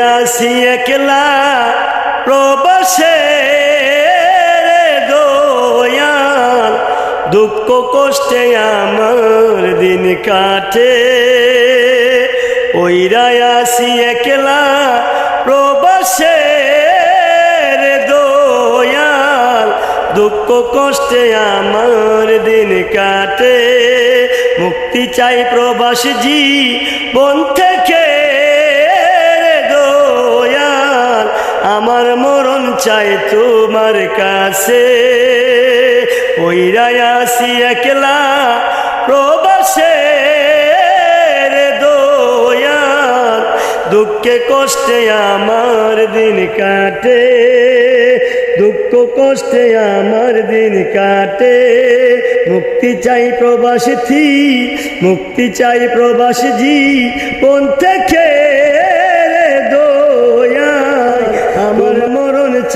আসি একলা প্রবাসে দয়াল। দুঃখ কষ্টে আমার দিন কাটে। আসি একলা প্রবাসে দয়াল। দুঃখ কষ্টে আমার দিন কাটে। মুক্তি চাই প্রবাস জি বন থেকে। আমার মরণ চাই তোমার কাছে। ওইরাই আসি একলা প্রবাসে দয়াল। দুঃখে কষ্টে আমার দিন কাটে। দুঃখ কষ্টে আমার দিন কাটে। মুক্তি চাই প্রবাসী থি, মুক্তি চাই প্রবাসী জি। কোন থেকে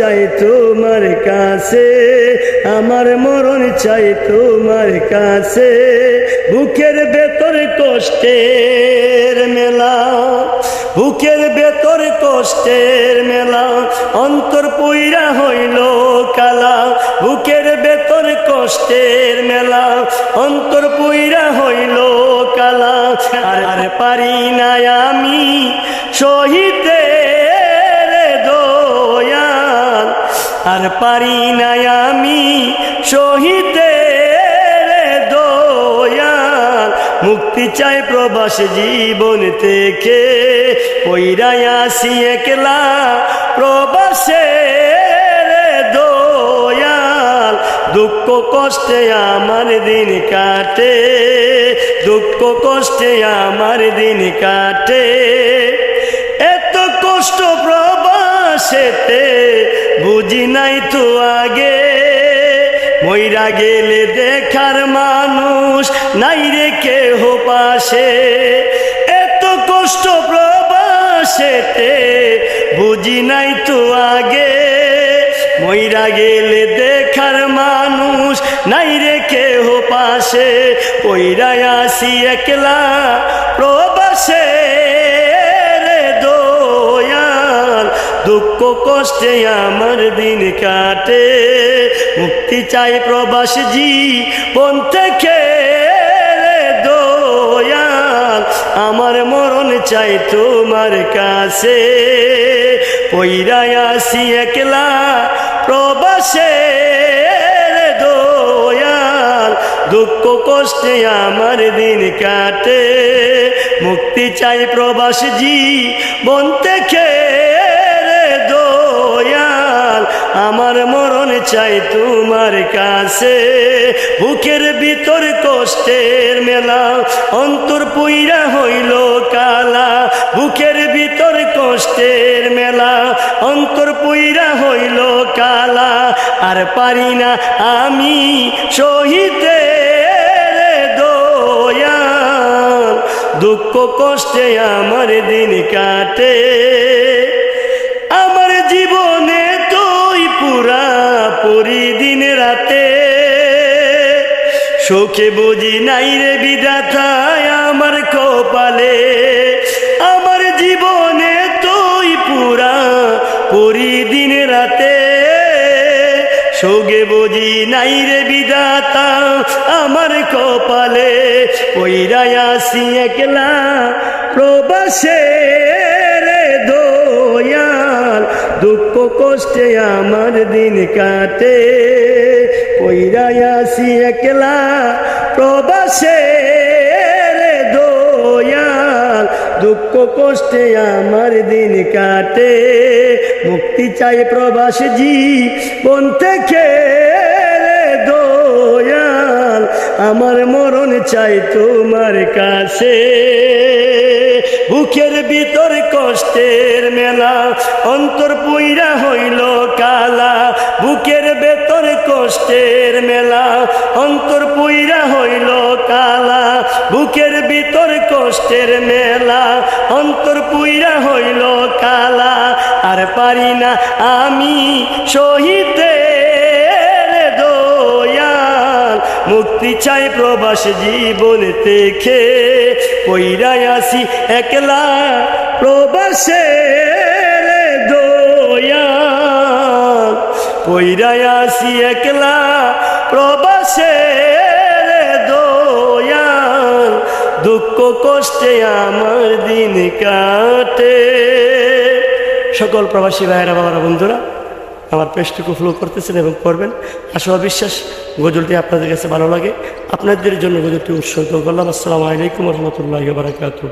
চাই তোমার কাছে, আমার মরণ চাই তোমার কাছে। বুকের ভেতর কষ্টের মেলা, বুকের ভেতর কষ্টের মেলা, অন্তর পইরা হইল কালা। বুকের ভেতর কষ্টের মেলা, অন্তর পইরা হইল কালা। আর পারি না আমি শহীদে আর পারি না আমি দয়াল। মুক্তি চাই প্রবাস জীবন থেকে ওইরাই আসি একলা প্রবাসে দয়াল। দুঃখ কষ্টে আমার দিন কাটে, দুঃখ কষ্টে আমার দিন কাটে। এত কষ্ট প্রবাসেতে বুঝি নাই তো আগে। মইরা গেলে দেখার মানুষ নাই রে কেহ পাশে। এত কষ্ট প্রবাসেতে বুঝি নাই তো আগে। মইরা গেলে দেখার মানুষ নাই রে কেহ পাশে। ওইরা আসি একলা প্রবাসে। দুঃখ কষ্টে আমার দিন কাটে। মুক্তি চাই প্রবাস জি বন থেকে দয়াল। আমার মরণ চাই তোমার কাছে। ওইরা আসি একলা প্রবাসে দয়াল। দুঃখ কষ্টে আমার দিন কাটে। মুক্তি চাই প্রবাস জি বন থেকে আমার মরণ চাই তোমার কাছে। বুকের ভিতর কষ্টের মেলা, অন্তর পুইরা হইল কালা। বুকের ভিতর কষ্টের মেলা, অন্তর পুইরা হইল কালা। আর পারি না আমি দয়াল। দুঃখ কষ্টে আমার দিন কাটে। আমার জীবনে পরি দিন রাতে। শোকে বুঝি নাই রে বিধাতায় আমার কপালে। আমার জীবনে তুই পুরা পরি দিন রাতে। সোগে বুঝি নাই রে বিধাতা, আমার কপালে। ওইরা আসি একলা প্রবাসে। কষ্টে আমার দিন কাটে। ওইরা আসি একলা প্রবাসে দয়াল। দুঃখ কষ্টে আমার দিন কাটে। মুক্তি চাই প্রবাস জি বন থেকে দয়াল। আমার মরণ চাই তোমার কাছে। বুকের ভিতর কষ্টের মেলা, অন্তর পুইরা হইল কালা। বুকের ভেতর কষ্টের মেলা, অন্তর পুইরা হইল কালা। বুকের ভিতর কষ্টের মেলা, অন্তর পুইরা হইল কালা। আর পারি না আমি শহীদে মুক্তি চাই প্রবাস জীবন থেকে। পইরা আসি একলা প্রবাস দয়া। আসি একলা প্রবাসে দয়া। দুঃখ কষ্টে আমার দিন কাটে। সকল প্রবাসী ভাইয়েরা, বাবারা, বন্ধুরা আমার পেজটুকু ফ্লো করতেছেন এবং করবেন। আশা বিশ্বাস, গজলটি আপনাদের কাছে ভালো লাগে। আপনাদের জন্য গজলটি উৎসর্গ করলাম। আসসালামু আলাইকুম রহমতুল্লাহ বারাকাতু